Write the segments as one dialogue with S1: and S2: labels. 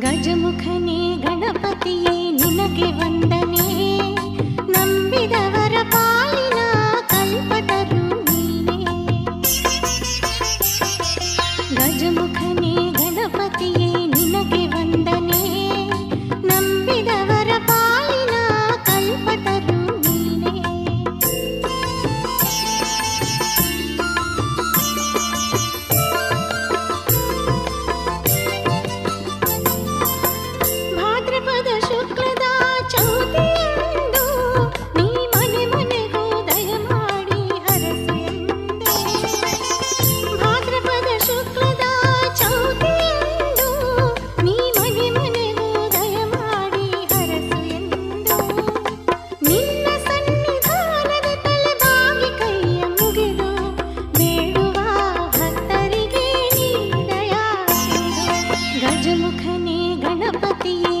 S1: ಗಜಮುಖನೇ ಗಣಪತಿಯೇ ನಿನಗೆ ವಂದನೆ ನಂಬಿದವರ ಪಾಲಿನ गजमुखने गणपतिये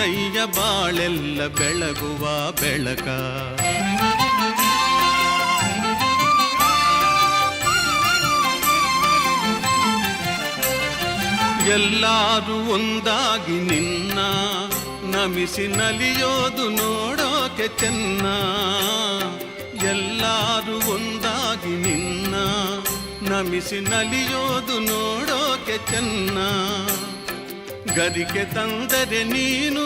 S2: ನೀಡಯ್ಯ ಬಾಳೆಲ್ಲ ಬೆಳಗುವ ಬೆಳಕ. ಎಲ್ಲರೂ ಒಂದಾಗಿ ನಿನ್ನ, ನಮಿಸಿ ನಲಿಯೋದು ನೋಡೋಕೆ ಚೆನ್ನ. ಎಲ್ಲರೂ ಒಂದಾಗಿ ನಿನ್ನ, ನಮಿಸಿ ನಲಿಯೋದು ನೋಡೋಕೆ ಚೆನ್ನ. ಗರಿಕೆ ತಂದರೆ ನೀನು